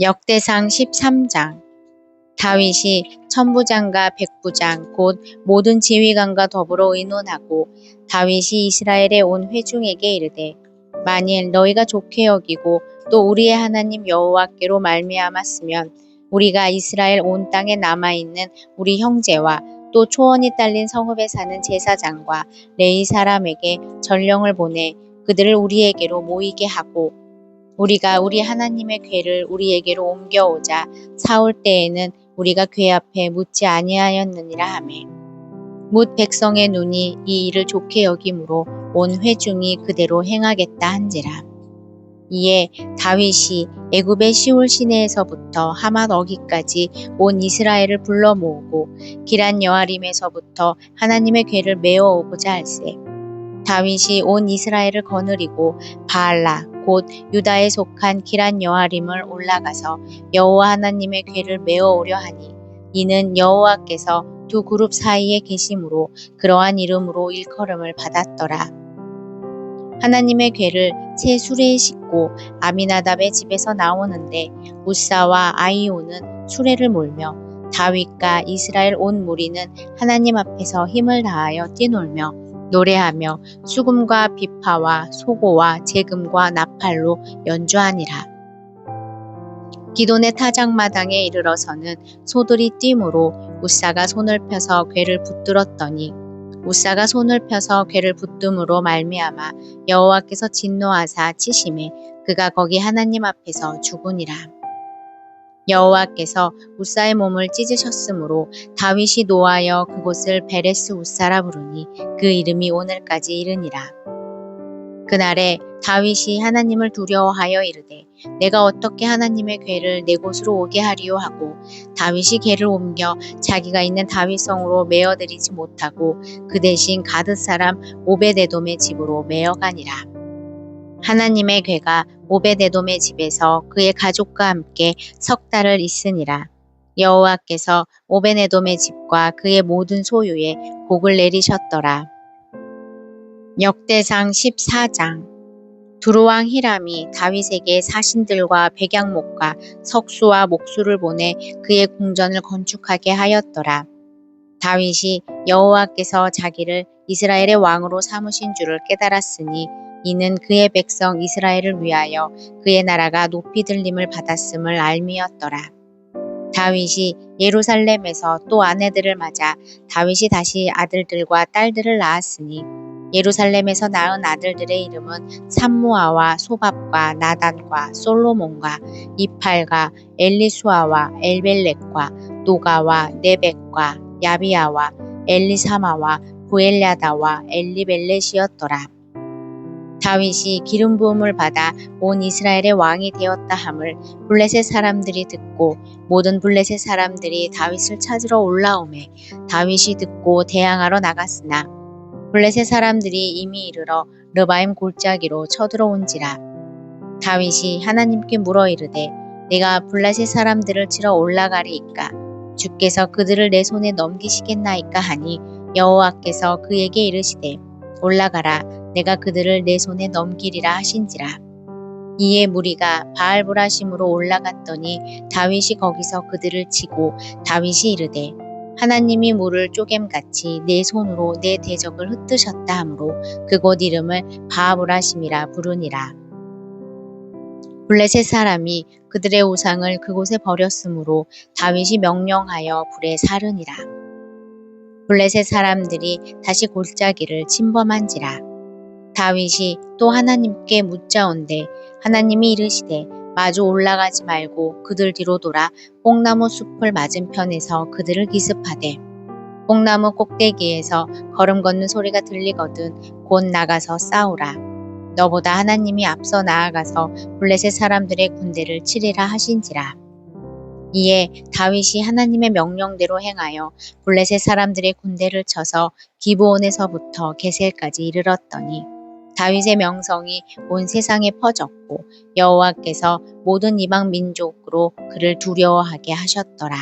역대상 13장. 다윗이 천부장과 백부장 곧 모든 지휘관과 더불어 의논하고 다윗이 이스라엘에 온 회중에게 이르되 만일 너희가 좋게 여기고 또 우리의 하나님 여호와께로 말미암았으면 우리가 이스라엘 온 땅에 남아 있는 우리 형제와 또 초원이 딸린 성읍에 사는 제사장과 레이 사람에게 전령을 보내 그들을 우리에게로 모이게 하고 우리가 우리 하나님의 궤를 우리에게로 옮겨오자 사올 때에는 우리가 궤 앞에 묻지 아니하였느니라 하매. 묻 백성의 눈이 이 일을 좋게 여김으로 온 회중이 그대로 행하겠다 한지라. 이에 다윗이 애굽의 시올 시내에서부터 하맛 어기까지 온 이스라엘을 불러 모으고 기란 여아림에서부터 하나님의 궤를 메어 오고자 할세. 다윗이 온 이스라엘을 거느리고 바알라 곧 유다에 속한 기란 여아림을 올라가서 여호와 하나님의 궤를 메어 오려 하니 이는 여호와께서 두 그룹 사이에 계심으로 그러한 이름으로 일컬음을 받았더라. 하나님의 궤를 새 수레에 싣고 아미나답의 집에서 나오는데 우사와 아이오는 수레를 몰며 다윗과 이스라엘 온 무리는 하나님 앞에서 힘을 다하여 뛰놀며 노래하며 수금과 비파와 소고와 재금과 나팔로 연주하니라. 기돈의 타작마당에 이르러서는 소들이 뛰므로 우사가 손을 펴서 궤를 붙들었더니 우사가 손을 펴서 궤를 붙듦으로 말미암아 여호와께서 진노하사 치심에 그가 거기 하나님 앞에서 죽으니라. 여호와께서 우사의 몸을 찢으셨으므로 다윗이 노하여 그곳을 베레스 우사라 부르니 그 이름이 오늘까지 이르니라. 그날에 다윗이 하나님을 두려워하여 이르되 내가 어떻게 하나님의 궤를 내 곳으로 오게 하리요 하고 다윗이 궤를 옮겨 자기가 있는 다윗성으로 메어들이지 못하고 그 대신 가드 사람 오베데돔의 집으로 메어가니라. 하나님의 궤가 오베데돔의 집에서 그의 가족과 함께 석 달을 있으니라. 여호와께서 오베데돔의 집과 그의 모든 소유에 복을 내리셨더라. 역대상 14장 두루왕 히람이 다윗에게 사신들과 백양목과 석수와 목수를 보내 그의 궁전을 건축하게 하였더라. 다윗이 여호와께서 자기를 이스라엘의 왕으로 삼으신 줄을 깨달았으니 이는 그의 백성 이스라엘을 위하여 그의 나라가 높이 들림을 받았음을 알미였더라. 다윗이 예루살렘에서 또 아내들을 맞아 다윗이 다시 아들들과 딸들을 낳았으니 예루살렘에서 낳은 아들들의 이름은 삼무아와 소밥과 나단과 솔로몬과 이팔과 엘리수아와 엘벨렉과 노가와 네벡과 야비아와 엘리사마와 부엘야다와 엘리벨렛이었더라. 다윗이 기름 부음을 받아 온 이스라엘의 왕이 되었다 함을 블레셋 사람들이 듣고 모든 블레셋 사람들이 다윗을 찾으러 올라오매 다윗이 듣고 대항하러 나갔으나 블레셋 사람들이 이미 이르러 르바임 골짜기로 쳐들어온지라 다윗이 하나님께 물어 이르되 내가 블레셋 사람들을 치러 올라가리이까? 주께서 그들을 내 손에 넘기시겠나이까? 하니 여호와께서 그에게 이르시되 올라가라 내가 그들을 내 손에 넘기리라 하신지라 이에 무리가 바알브라심으로 올라갔더니 다윗이 거기서 그들을 치고 다윗이 이르되 하나님이 물을 쪼겜같이 내 손으로 내 대적을 흩으셨다 하므로 그곳 이름을 바아브라심이라 부르니라. 블레셋 사람이 그들의 우상을 그곳에 버렸으므로 다윗이 명령하여 불에 사르니라. 블레셋 사람들이 다시 골짜기를 침범한지라. 다윗이 또 하나님께 묻자온데 하나님이 이르시되 마주 올라가지 말고 그들 뒤로 돌아 뽕나무 숲을 맞은편에서 그들을 기습하되 뽕나무 꼭대기에서 걸음 걷는 소리가 들리거든 곧 나가서 싸우라. 너보다 하나님이 앞서 나아가서 블레셋 사람들의 군대를 치리라 하신지라. 이에 다윗이 하나님의 명령대로 행하여 블레셋 사람들의 군대를 쳐서 기브온에서부터 게셀까지 이르렀더니 다윗의 명성이 온 세상에 퍼졌고 여호와께서 모든 이방 민족으로 그를 두려워하게 하셨더라.